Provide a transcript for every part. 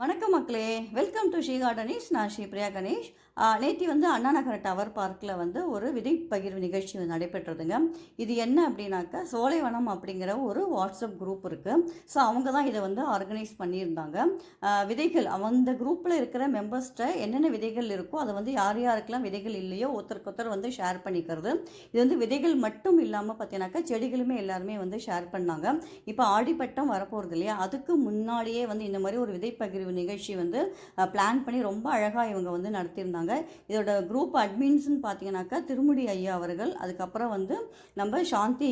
வணக்கம் மக்களே. Welcome to she கார்டனிஷ் நான் ஸ்ரீ பிரியா கணேஷ். நேற்று வந்து அண்ணா நகர டவர் பார்க்கில் வந்து ஒரு விதை பகிர்வு நிகழ்ச்சி வந்து நடைபெற்றதுங்க. இது என்ன அப்படின்னாக்கா சோலைவனம் அப்படிங்கிற ஒரு வாட்ஸ்அப் குரூப் இருக்குது ஸோ அவங்க தான் இதை வந்து ஆர்கனைஸ் பண்ணியிருந்தாங்க. விதைகள் அந்த குரூப்பில் இருக்கிற மெம்பர்ஸ்கிட்ட என்னென்ன விதைகள் இருக்கோ அதை வந்து யார் யாருக்கெல்லாம் விதைகள் இல்லையோ ஒருத்தருக்கு ஒருத்தர் வந்து ஷேர் பண்ணிக்கிறது. இது வந்து விதைகள் மட்டும் இல்லாமல் பார்த்தீங்கன்னாக்கா செடிகளுமே எல்லாருமே வந்து ஷேர் பண்ணாங்க. இப்போ ஆடிப்பட்டம் வரப்போகிறது இல்லையா? அதுக்கு முன்னாடியே வந்து இந்த மாதிரி ஒரு விதை பகிர்வு நிகழ்ச்சி வந்து பிளான் பண்ணி ரொம்ப அழகாக இவங்க வந்து நடத்தியிருந்தாங்க. இதோட குரூப் அட்மின்ஸ்னு பார்த்தீங்கன்னாக்கா திருமுடி ஐயா அவர்கள் அதுக்கப்புறம் வந்து நம்ம சாந்தி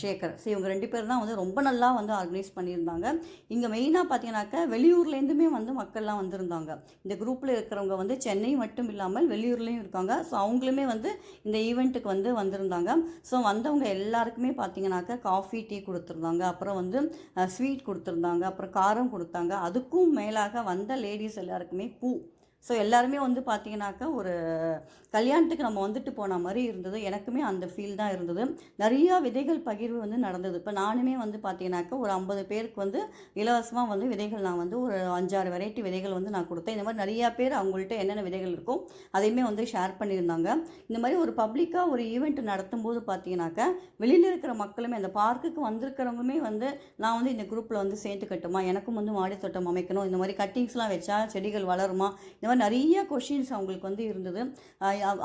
சேகர். ஸோ இவங்க ரெண்டு பேர் தான் வந்து ரொம்ப நல்லா வந்து ஆர்கனைஸ் பண்ணியிருந்தாங்க. இங்கே மெயினாக பார்த்தீங்கன்னாக்கா வெளியூர்லேருந்துமே வந்து மக்கள்லாம் வந்திருந்தாங்க. இந்த குரூப்பில் இருக்கிறவங்க வந்து சென்னை மட்டும் இல்லாமல் வெளியூர்லேயும் இருக்காங்க. ஸோ அவங்களுமே வந்து இந்த ஈவெண்ட்டுக்கு வந்து வந்திருந்தாங்க. ஸோ வந்தவங்க எல்லாருக்குமே பார்த்தீங்கன்னாக்கா காஃபி டீ கொடுத்துருந்தாங்க. அப்புறம் வந்து ஸ்வீட் கொடுத்துருந்தாங்க. அப்புறம் காரம் கொடுத்தாங்க. அதுக்கும் மேலாக வந்த லேடிஸ் எல்லாருக்குமே பூ ஸோ எல்லாருமே வந்து பார்த்தீங்கன்னாக்கா ஒரு கல்யாணத்துக்கு நம்ம வந்துட்டு போன மாதிரி இருந்தது. எனக்குமே அந்த ஃபீல் தான் இருந்தது. நிறையா விதைகள் பகிர்வு வந்து நடந்தது. இப்போ நானுமே வந்து பார்த்தீங்கன்னாக்கா ஒரு ஐம்பது பேருக்கு வந்து இலவசமாக வந்து விதைகள் நான் வந்து ஒரு அஞ்சாறு வெரைட்டி விதைகள் வந்து நான் கொடுத்தேன். இந்த மாதிரி நிறையா பேர் அவங்கள்ட்ட என்னென்ன விதைகள் இருக்கோ அதையுமே வந்து ஷேர் பண்ணியிருந்தாங்க. இந்த மாதிரி ஒரு பப்ளிக்காக ஒரு ஈவெண்ட் நடத்தும்போது பார்த்தீங்கன்னாக்கா வெளியில் இருக்கிற மக்களுமே அந்த பார்க்குக்கு வந்திருக்கிறவங்களுமே வந்து நான் வந்து இந்த குரூப்பில் வந்து சேர்த்துக்கட்டுமா? எனக்கும் வந்து மாடி தோட்டம் அமைக்கணும். இந்த மாதிரி கட்டிங்ஸ்லாம் வச்சா செடிகள் வளருமா? இந்த மாதிரி நிறைய கொஷின்ஸ் அவங்களுக்கு வந்து இருந்தது.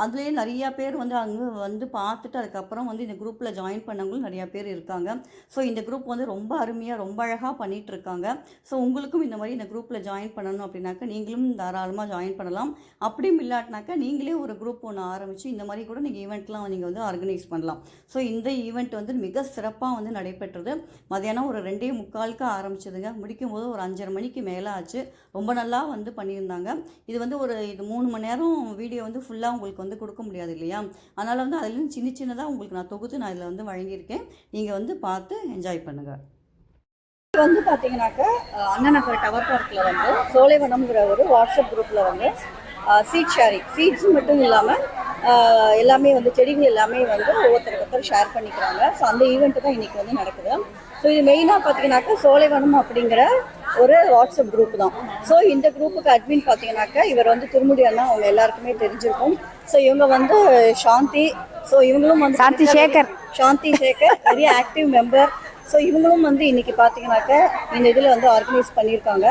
அதுலேயே நிறையா பேர் வந்து அங்கே வந்து பார்த்துட்டு அதுக்கப்புறம் வந்து இந்த குரூப்பில் ஜாயின் பண்ணவங்களும் நிறையா பேர் இருக்காங்க. ஸோ இந்த குரூப் வந்து ரொம்ப அருமையாக ரொம்ப அழகாக பண்ணிகிட்ருக்காங்க இருக்காங்க. ஸோ உங்களுக்கும் இந்த மாதிரி இந்த குரூப்பில் ஜாயின் பண்ணணும் அப்படின்னாக்கா நீங்களும் தாராளமாக ஜாயின் பண்ணலாம். அப்படியும் இல்லாட்டினாக்கா நீங்களே ஒரு குரூப் ஒன்று ஆரம்பித்து இந்த மாதிரி கூட நீங்கள் ஈவெண்ட்லாம் நீங்கள் வந்து ஆர்கனைஸ் பண்ணலாம். ஸோ இந்த ஈவெண்ட் வந்து மிக சிறப்பாக வந்து நடைபெற்றது. மதியானம் ஒரு ரெண்டே முக்காலுக்கு ஆரம்பிச்சதுங்க. முடிக்கும் போது ஒரு அஞ்சரை மணிக்கு மேலே ஆச்சு. ரொம்ப நல்லா வந்து பண்ணியிருந்தாங்க. இது இது வந்து ஒரு இது மூணு மணி நேரம் வீடியோ வந்து ஃபுல்லாக உங்களுக்கு வந்து கொடுக்க முடியாது இல்லையா? அதனால் வந்து அதுலேயும் சின்ன சின்னதாக உங்களுக்கு நான் தொகுத்து நான் இதில் வந்து வழங்கியிருக்கேன். நீங்கள் வந்து பார்த்து என்ஜாய் பண்ணுங்கள் வந்து பார்த்தீங்கன்னாக்கா அண்ணா நகர் டவர் பார்க்கில் வந்து சோலைவனம்ங்கிற ஒரு வாட்ஸ்அப் குரூப்பில் வந்து சீட் ஷேரிங் சீட்ஸ் மட்டும் இல்லாமல் எல்லாமே வந்து செடிகள் எல்லாமே வந்து ஒவ்வொருத்தருக்கு ஒருத்தர் ஷேர் பண்ணிக்கிறாங்க. ஸோ அந்த ஈவெண்ட்டு தான் இன்றைக்கி வந்து நடக்குது. ஸோ இது மெயினாக பார்த்தீங்கன்னாக்கா சோலைவனம் அப்படிங்கிற ஒரு வாட்ஸ்அப் குரூப் தான். ஸோ இந்த குரூப்புக்கு அட்மின் பார்த்தீங்கன்னாக்கா இவர் வந்து திருமுடி அண்ணா அவங்க எல்லாருக்குமே தெரிஞ்சிருக்கும். ஸோ இவங்க வந்து சாந்தி ஸோ இவங்களும் வந்து Shanthi Sekar. Shanthi Sekar very active member so இவங்களும் வந்து இன்னைக்கு பார்த்தீங்கன்னாக்கா இந்த இதில் வந்து ஆர்கனைஸ் பண்ணியிருக்காங்க.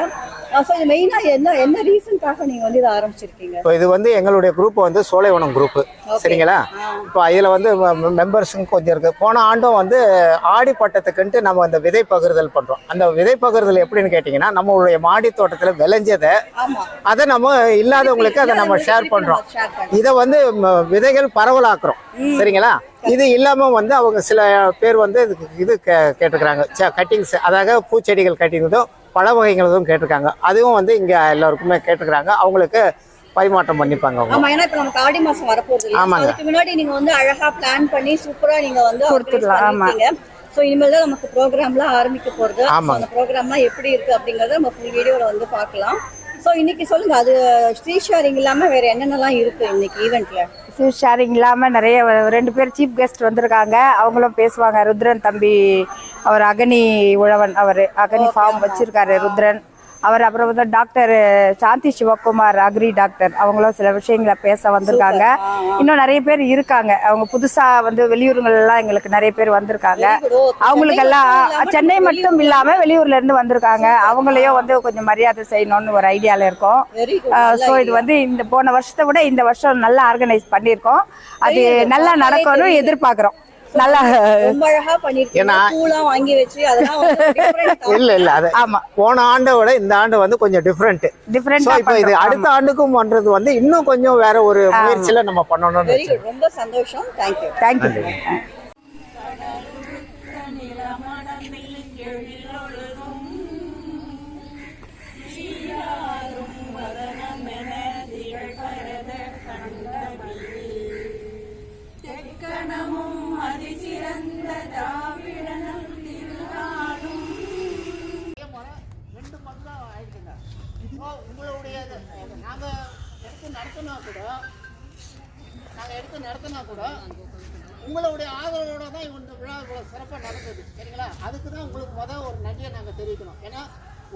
ஸோ இது மெயினாக என்ன என்ன ரீசனுக்காக நீங்கள் வந்து இதை ஆரம்பிச்சிருக்கீங்க? இப்போ இது வந்து எங்களுடைய குரூப் வந்து சோலைவனம் குரூப்பு சரிங்களா? இப்போ இதில் வந்து மெம்பர்ஸுங்க கொஞ்சம் இருக்குது போன ஆண்டும் வந்து ஆடி பட்டத்துக்குன்ட்டு நம்ம அந்த விதை பகிர்தல் பண்ணுறோம் அந்த விதை பகிர்தல் எப்படின்னு கேட்டிங்கன்னா நம்மளுடைய மாடி தோட்டத்தில் விளைஞ்சதை அதை நம்ம இல்லாதவங்களுக்கு அதை நம்ம ஷேர் பண்ணுறோம் இதை வந்து விதைகள் பரவலாக்குறோம். சரிங்களா? இது இல்லாமல் வந்து அவங்க சில பேர் வந்து இதுக்கு இது கே கேட்டிருக்கிறாங்க. கட்டிங்ஸ் அதாவது பூச்செடிகள் கட்டிங்கிறதும் பழ வகைகளும் கேட்டிருக்காங்க. அதுவும் வந்து இங்கே எல்லாருக்குமே கேட்டிருக்கிறாங்க. அவங்களுக்கு பரிமாற்றம் பண்ணிப்பாங்க அவங்க. ஆமா ஏன்னா இப்ப நமக்கு ஆடி மாசம் வரப்போகுது ஆமாங்க. அதுக்கு முன்னாடி நீங்க வந்து அழகா பிளான் பண்ணி சூப்பரா நீங்க வந்து கொடுத்துடலாம், ஆமா. சோ இனிமேல் தான் நமக்கு ப்ரோக்ராம்லாம் ஆரம்பிக்க ஆமாங்க. அந்த ப்ரோக்ராம்லாம் எப்படி இருக்கு அப்படிங்கறத நம்ம ஃபுல் வீடியோல வந்து பார்க்கலாம். சோ இன்னைக்கு சொல்லுங்க அது ஸ்ரீ ஷேரிங் இல்லாம வேற என்னென்னலாம் இருக்கு இன்னைக்கு ஈவெண்ட்ல ஸ்வீட் ஷேரிங் இல்லாமல் நிறைய ரெண்டு பேர் சீஃப் கெஸ்ட் வந்திருக்காங்க. அவங்களும் பேசுவாங்க. ருத்ரன் தம்பி அவர் அகனி உழவன் அவர். அகனி ஃபார்ம் வச்சிருக்காரு ருத்ரன். அவர் அப்புறம் வந்து doctor Shanthi Sivakumar agri doctor அவங்களும் சில விஷயங்களை பேச வந்திருக்காங்க. இன்னும் நிறைய பேர் இருக்காங்க. அவங்க புதுசா வந்து வெளியூருங்கள் எல்லாம் எங்களுக்கு நிறைய பேர் வந்திருக்காங்க. அவங்களுக்கெல்லாம் சென்னை மட்டும் இல்லாம வெளியூர்ல இருந்து வந்திருக்காங்க. அவங்களையும் வந்து கொஞ்சம் மரியாதை செய்யணும்னு ஒரு ஐடியால இருக்கோம். ஸோ இது வந்து இந்த போன வருஷத்தை விட இந்த வருஷம் நல்லா ஆர்கனைஸ் பண்ணியிருக்கோம். அது நல்லா நடக்கணும் எதிர்பார்க்குறோம். நல்லா ரொம்ப அழகா பண்ணிருக்கீங்க. ஏன்னா- பூலாம் வாங்கி வச்சு அதெல்லாம் வந்து different ஆ- இல்ல இல்ல அது ஆமா. போன ஆண்டை விட இந்த ஆண்டு வந்து கொஞ்சம் டிஃப்ரெண்ட் டிஃப்ரெண்டா இப்போ இது அடுத்த ஆண்டுக்கும் பண்றது வந்து இன்னும் கொஞ்சம் வேற ஒரு முயற்சியில நம்ம குட் ரொம்ப சந்தோஷம். தேங்க்யூ தேங்க்யூ நடத்தினா கூட நாங்கள் எடுத்து நடத்தினா கூட உங்களுடைய ஆதரவோட தான் இந்த விழா இவ்வளோ சிறப்பாக நடந்தது சரிங்களா? அதுக்கு தான் உங்களுக்கு மொதல் ஒரு நன்றியை நாங்கள் தெரிவிக்கணும். ஏன்னா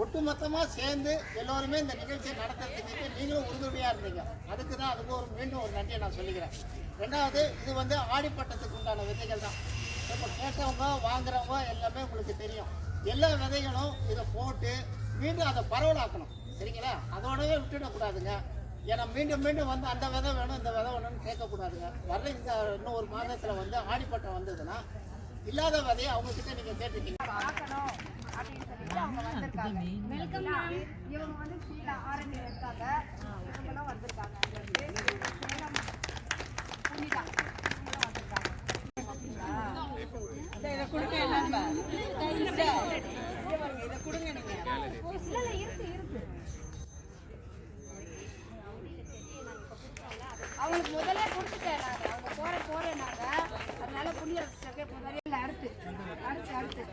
ஒட்டுமொத்தமாக சேர்ந்து எல்லோருமே இந்த நிகழ்ச்சியை நடத்துறதுக்கு நீங்களும் உறுதுணையாக இருந்தீங்க. அதுக்கு தான் அதுக்கு ஒரு மீண்டும் ஒரு நன்றியை நான் சொல்லிக்கிறேன். ரெண்டாவது இது வந்து ஆடிப்பட்டத்துக்கு உண்டான விதைகள் தான். இப்போ கேட்டவங்க வாங்குறவங்க எல்லாமே உங்களுக்கு தெரியும். எல்லா விதைகளும் இதை போட்டு மீண்டும் அதை பரவலாக்கணும் சரிங்களா? அதோடவே விட்டுடக்கூடாதுங்க. ஏன்னா மீண்டும் மீண்டும் வந்து அந்த விதை வேணும் இந்த விதை வேணும்னு கேட்கக்கூடாதுங்க. வர்ற இந்த இன்னும் ஒரு மாதத்தில் வந்து ஆடிப்பட்டம் வந்ததுன்னா இல்லாத விதையை அவங்கக்கிட்ட நீங்கள் அவங்க வந்திருக்காங்க. இவங்க வந்து கீழே ஆரண்யம் இருக்காங்க. இவங்களும் வந்திருக்காங்க. புனிதா. இவங்களும் வந்திருக்காங்க. இல்ல, இல்ல, இருக்கு இருக்கு. அவங்களுக்கு முதல்ல கொடுத்துட்டேன் நான் அவங்க போற போறேன்னாங்க அதனால புண்ணிய முதல்ல அடுத்து அடுத்து அடுத்து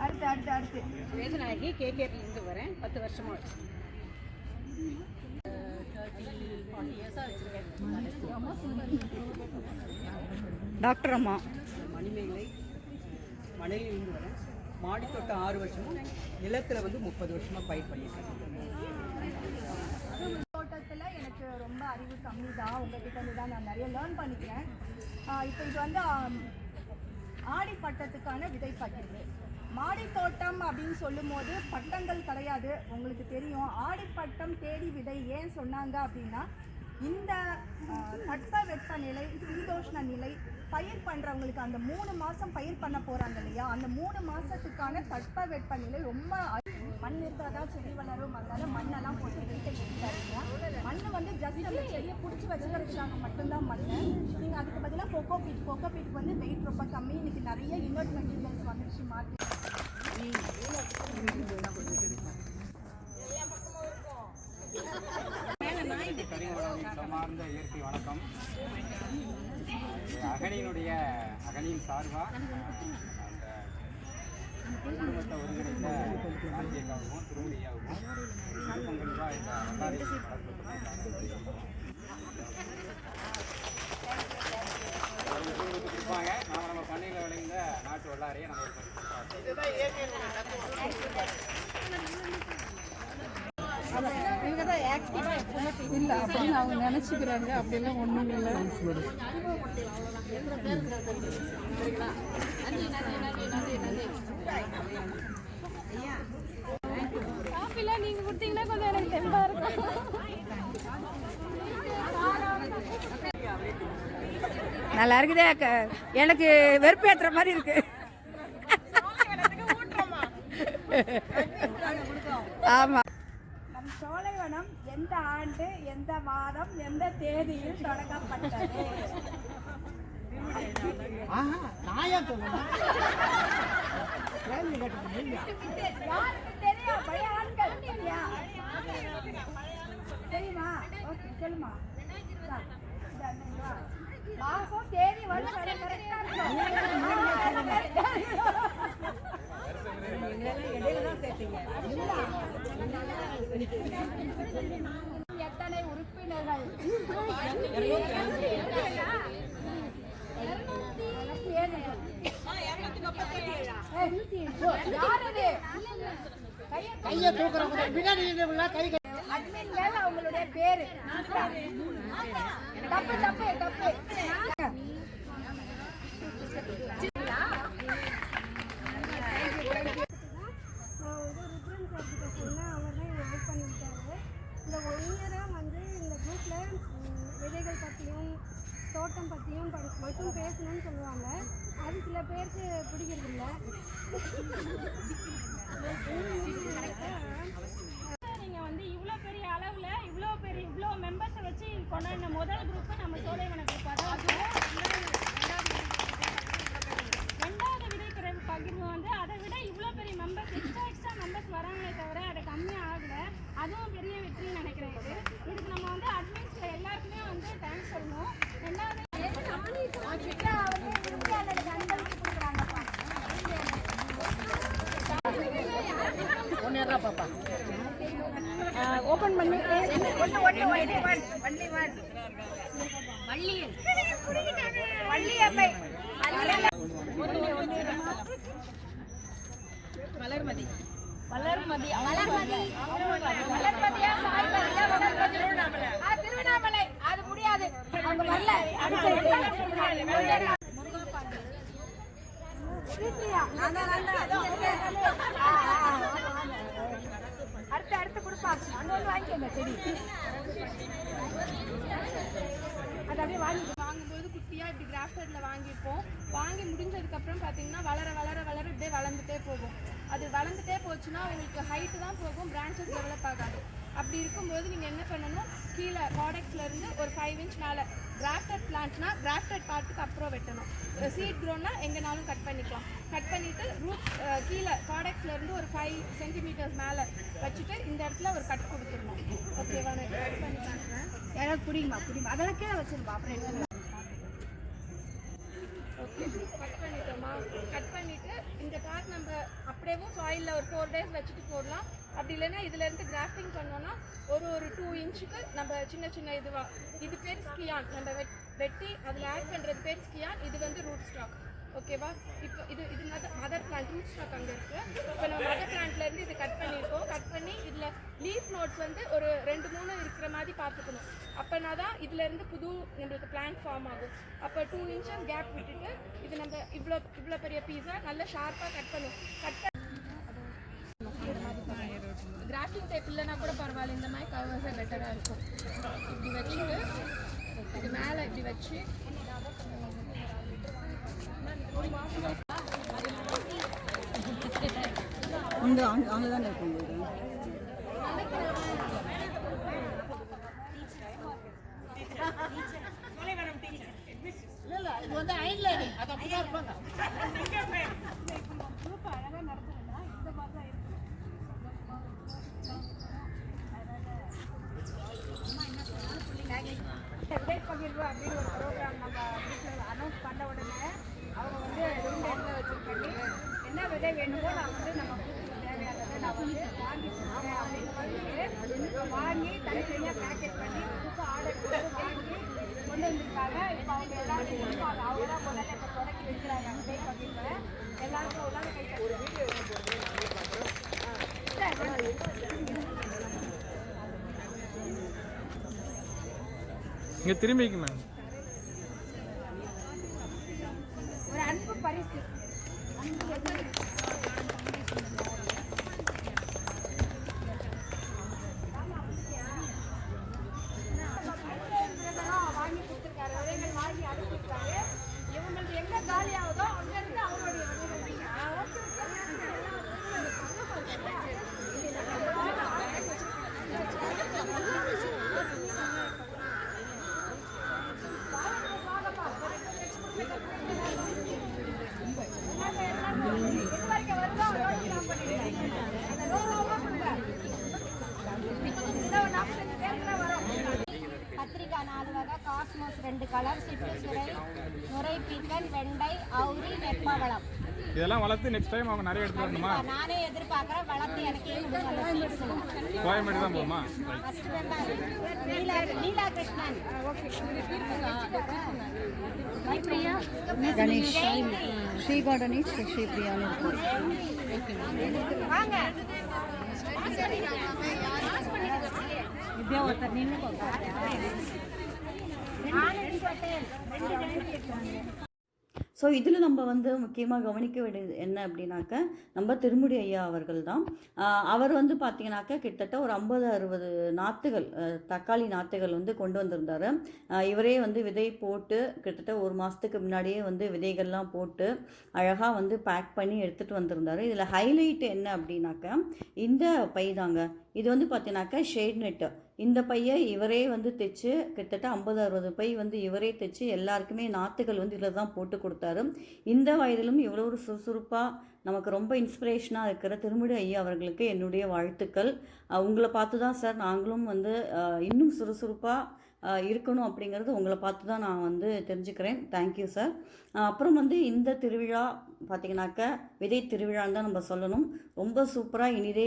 அடுத்து அடுத்து அடுத்து வேதனாகி கேகேபிலேருந்து வரேன். பத்து வருஷமா வச்சு டாக்டர் அம்மா. மணிமேகலை மணலிலிருந்து வரேன். மாடித்தோட்டம் ஆறு வருஷமும் நிலத்தில் வந்து முப்பது வருஷமாக பயிர் பண்ணியிருக்கேன் தோட்டத்தில் எனக்கு ரொம்ப அறிவு கம்மி தான் உங்ககிட்ட இருந்து தான் நான் நிறைய லேர்ன் பண்ணிக்கிறேன். இப்போ இது வந்து ஆடி பட்டத்துக்கான விதை பகிர்வு மாடி தோட்டம் அப்படின்னு சொல்லும்போது பட்டங்கள் கிடையாது உங்களுக்கு தெரியும். ஆடிப்பட்டம் தேடி விதை ஏன் சொன்னாங்க அப்படின்னா இந்த தட்ப வெப்ப நிலை சீதோஷ்ண நிலை பயிர் பண்ணுறவங்களுக்கு அந்த மூணு மாதம் பயிர் பண்ண போகிறாங்க இல்லையா? அந்த மூணு மாதத்துக்கான தட்ப வெப்ப நிலை ரொம்ப மண் இருந்தால் தான் செடி வளரும் அதனால மண்ணெல்லாம் போட்டு வெயிட்டை கொடுத்தாருங்க மண் வந்து ஜஸ்ட் அந்த செடியை பிடிச்சி வச்சுக்கிறதுக்காக மட்டும்தான் மண் நீங்கள் அதுக்கு பதிலாக கொக்கோ பீட் கொக்கோ பீட் வந்து வெயிட் ரொம்ப கம்மி. இன்னைக்கு நிறைய இன்னொரு மெட்டீரியல்ஸ் வந்துருச்சு மாற்றி சமார்ந்த இயற்கை வணக்கம். அகனியினுடைய அகனியின் சார்பா அந்த குடும்பத்தை ஒருங்கிணைந்த நாட்டியக்காகவும் திருமணியாகவும் சிறப்பங்களிப்பா இந்த வல்லாரை கொடுப்பாங்க நாம நம்ம பண்ணையில் விளைந்த நாட்டு வல்லாரையை நம்ம ஒரு பரிசு இல்லை அப்படின்னு அவங்க நினச்சிக்கிறாங்க. அப்படிலாம் ஒன்றும் இல்லை. காஃபிலாம் நீங்கள் கொடுத்தீங்கன்னா கொஞ்சம் எனக்கு தெம்பாக இருக்கும். நல்லா இருக்குதே எனக்கு வெறுப்பேற்றுற மாதிரி இருக்கு. ஆமா. சோலைவனம் எந்த ஆண்டு எந்த மாதம் எந்த தேதியில் தொடங்கப்பட்டது? தெரியும்? சொல்லுமா. மாசம் தேதி வருஷம் எல்லாம் correct ஆ இருக்கும். ஆ, எல்லாம் correct ஆ இருக்கும். எத்தனை உறுப்பினர்கள்? கையை தூக்குறவங்க. பின்னாடி கை அவங்களுடைய பேரு. தப்பு தப்பு தப்பு நான் வந்து ருத்ரன் சார் கிட்ட சொன்னேன் அவர் தான் என்னை ஹெல்ப் பண்ணியிருக்காரு இந்த ஒன் இயராக வந்து வீட்டில் விதைகள் பற்றியும் தோட்டம் பற்றியும் படி மட்டும் பேசணும்னு சொல்லுவாங்க. அது சில பேருக்கு பிடிக்கிறது இல்லை நீங்கள் வந்து இவ்வளோ பெரிய அளவில் இவ்வளோ பெரிய இவ்வளோ மெம்பர்ஸை வச்சு கொண்டாடின முதல் குரூப்பு நம்ம சோலைவன குரூப்பாக தான் இருக்கும் ரெண்டாவது விதை பிறகு பகிர்வு வந்து அதை விட இவ்வளோ பெரிய மெம்பர்ஸ் எக்ஸ்ட்ரா எக்ஸ்ட்ரா மெம்பர்ஸ் வராங்களே தவிர அது கம்மியாக ஆகல அதுவும் பெரிய வெற்றின்னு நினைக்கிறேன் இது இதுக்கு நம்ம வந்து அட்மின்ஸ்ல எல்லாருக்குமே வந்து தேங்க்ஸ் சொல்லணும் ரெண்டாவது ஓபன் பண்ணி ஒன்று ஒன்லி திருவண்ணாமலை. அது முடியாது. அங்க வரல. அடுத்து அடுத்து கொடுப்பா. அங்க வாங்கிக்கோங்க செடி. அது அப்படியே வாங்கி வாங்கும்போது குட்டியா இப்படி கிராஃப்டர்ல வாங்கிப்போம். வாங்கி முடிஞ்சதுக்கப்புறம் பார்த்தீங்கன்னா வளர வளர வளர இப்படியே வளர்ந்துட்டே போகும். அது போச்சுன்னா உங்களுக்கு ஹைட்டு தான் போகும் பிரான்ச்சஸ் டெவலப் ஆகாது. அப்படி இருக்கும்போது நீங்கள் என்ன பண்ணணும்? கீழே ப்ராடக்ட்ஸ்லேருந்து ஒரு ஃபைவ் இன்ச் மேலே கிராஃப்டட் பிளான்ட்னா கிராஃப்டட் பார்ட்டுக்கு அப்புறம் வெட்டணும். சீட் க்ரோன்னா எங்கேனாலும் கட் பண்ணிக்கலாம். கட் பண்ணிவிட்டு ரூட் கீழே ப்ராடக்ட்ஸ்லேருந்து ஒரு ஃபைவ் சென்டிமீட்டர்ஸ் மேலே வச்சுட்டு இந்த இடத்துல ஒரு கட் கொடுத்துடணும். ஓகேவா நான் கட் பண்ணி காட்டுறேன். யாராவது புரியுமா புரியுமா அதெல்லாம் கீழே வச்சுருப்பா அப்புறம் எடுத்து ஓகே கட் பண்ணிட்டோமா கட் பண்ணிட்டு இந்த கார்ட் நம்ம அப்படியேவும் சாயிலில் ஒரு ஃபோர் டேஸ் வச்சுட்டு போடலாம். அப்படி இல்லைன்னா இதுல இருந்து கிராஃப்டிங் பண்ணோன்னா ஒரு ஒரு டூ இன்ச்சுக்கு நம்ம சின்ன சின்ன இதுவாக இது பேர் ஸ்கியான் நம்ம வெட் வெட்டி அதில் ஆட் பண்ணுறது பேர் ஸ்கியான் இது வந்து ரூட் ஸ்டாக் ஓகேவா இப்போ இது இது மதர் பிளான்ட் ரூட் ஸ்டாக் அங்கே இருக்குது இப்போ நம்ம மதர் பிளான்ட்லேருந்து இது கட் பண்ணியிருக்கோம் கட் பண்ணி இதில் லீஃப் நோட்ஸ் வந்து ஒரு ரெண்டு மூணு இருக்கிற மாதிரி பார்த்துக்கணும். அப்போனா தான் இதுல இருந்து புது நம்மளுக்கு பிளான் ஃபார்ம் ஆகும். அப்போ டூ இன்ச்சஸ் கேப் விட்டுட்டு இது நம்ம இவ்வளோ இவ்வளோ பெரிய பீஸாக நல்லா ஷார்ப்பாக கட் பண்ணும் கட் கிராஃப்டிங் டேப் இல்லைன்னா கூட பரவாயில்ல இந்த மாதிரி கவர்ஸே பெட்டராக இருக்கும் இப்படி வச்சுட்டு இது மேலே இப்படி வச்சு இந்த அங்கே அங்கே தானே இருக்கும் உங்களுக்கு விதை பகிர்வு அப்படின்னு ஒரு ப்ரோக்ராம் நம்ம வீட்டில் அனௌன்ஸ் பண்ண உடனே அவங்க வந்து ரூம் டைமில் வச்சு பண்ணி என்ன விதை வேணுமோ நான் வந்து நம்ம தேவையானதை நான் வந்து வாங்கி கொடுக்குறேன் அப்படின்னு சொல்லிட்டு வாங்கி தனித்தனியாக பேக்கெட் பண்ணி புதுசாக ஆர்டர் கொடுத்து வாங்கி கொண்டு வந்திருக்காங்க இப்போ அவங்க அவங்க தான் முதல்ல இப்போ தொடக்கி வைக்கிறாங்க எல்லாருக்கும் கை வீடியோ இங்கே திரும்பிக்கு மேம் ஒரு அன்பு பரிசு அன்பு வந்து வாங்கி கொடுத்துருக்காரு விதைகள் வாங்கி அனுப்பியிருக்காரு இவங்களுக்கு எங்க காலி ஆகுதோ அங்க இருந்து அவங்களுடைய விதைகள் கத்திரிக்காய் நாலு வகை காஸ்மோஸ் ரெண்டு கலர் சிற்றுசுரை பீக்கல் வெண்டை அவுரி வெப்பவளம் இதெல்லாம் வளர்த்து நெக்ஸ்ட் டைம் அவங்க நிறைய எடுத்து வரணுமா? நானே எதிர்பார்க்குறேன் வளர்த்து எனக்கே. கோயம்பேடு தான் போகுமா. நீலா கிருஷ்ணன். கணேஷ். ஸ்ரீ கார்டனேஷ் ஸ்ரீ பிரியாணி வாங்க ரெண்டு ஜெயந்தி ஸோ இதில் நம்ம வந்து முக்கியமாக கவனிக்க வேண்டியது என்ன அப்படின்னாக்க நம்ம திருமுடி ஐயா அவர்கள் தான் அவர் வந்து பார்த்தீங்கன்னாக்க கிட்டத்தட்ட ஒரு ஐம்பது அறுபது நாற்றுகள் தக்காளி நாற்றுகள் வந்து கொண்டு வந்திருந்தாரு. இவரே வந்து விதை போட்டு கிட்டத்தட்ட ஒரு மாதத்துக்கு முன்னாடியே வந்து விதைகள்லாம் போட்டு அழகாக வந்து பேக் பண்ணி எடுத்துகிட்டு வந்திருந்தார். இதில் ஹைலைட் என்ன அப்படின்னாக்க இந்த பை தாங்க. இது வந்து பார்த்தீங்கன்னாக்கா ஷேட் நெட்டு இந்த பையை இவரே வந்து தைச்சு கிட்டத்தட்ட ஐம்பது அறுபது பை வந்து இவரே தைச்சு எல்லாருக்குமே நாற்றுகள் வந்து இதில் தான் போட்டு கொடுத்தாரு. இந்த வயதிலும் இவ்வளோ ஒரு சுறுசுறுப்பாக நமக்கு ரொம்ப இன்ஸ்பிரேஷனாக இருக்கிற திருமுடி ஐயா அவர்களுக்கு என்னுடைய வாழ்த்துக்கள். உங்களை பார்த்து தான் சார் நாங்களும் வந்து இன்னும் சுறுசுறுப்பாக இருக்கணும் அப்படிங்கிறது உங்களை பார்த்து தான் நான் வந்து தெரிஞ்சுக்கிறேன். தேங்க்யூ சார் அப்புறம் வந்து இந்த திருவிழா பார்த்தீங்கன்னாக்கா விதை திருவிழான்னு தான் நம்ம சொல்லணும். ரொம்ப சூப்பராக இனிதே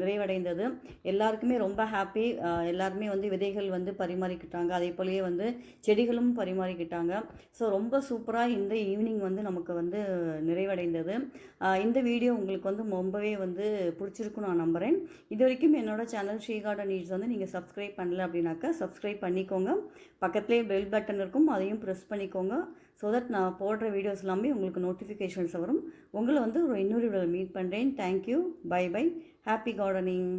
நிறைவடைந்தது. எல்லாருக்குமே ரொம்ப ஹாப்பி எல்லாருமே வந்து விதைகள் வந்து பரிமாறிக்கிட்டாங்க. அதே போலயே வந்து செடிகளும் பரிமாறிக்கிட்டாங்க. ஸோ ரொம்ப சூப்பராக இந்த ஈவினிங் வந்து நமக்கு வந்து நிறைவடைந்தது. இந்த வீடியோ உங்களுக்கு வந்து ரொம்பவே வந்து பிடிச்சிருக்கும் நான் நம்புகிறேன் இது வரைக்கும் என்னோடய சேனல் ஸ்ரீ கார்டன் நீட்ஸ் வந்து நீங்கள் சப்ஸ்கிரைப் பண்ணல அப்படின்னாக்கா சப்ஸ்கிரைப் பண்ணிக்கோங்க. பக்கத்துலேயே பெல் பட்டன் இருக்கும் அதையும் ப்ரெஸ் பண்ணிக்கோங்க. ஸோ தட் நான் போடுற வீடியோஸ் எல்லாமே உங்களுக்கு நோட்டிஃபிகேஷன்ஸ் வரும். உங்களை வந்து ஒரு இன்னொரு வீடியோவில் மீட் பண்ணுறேன் thank you bye bye happy gardening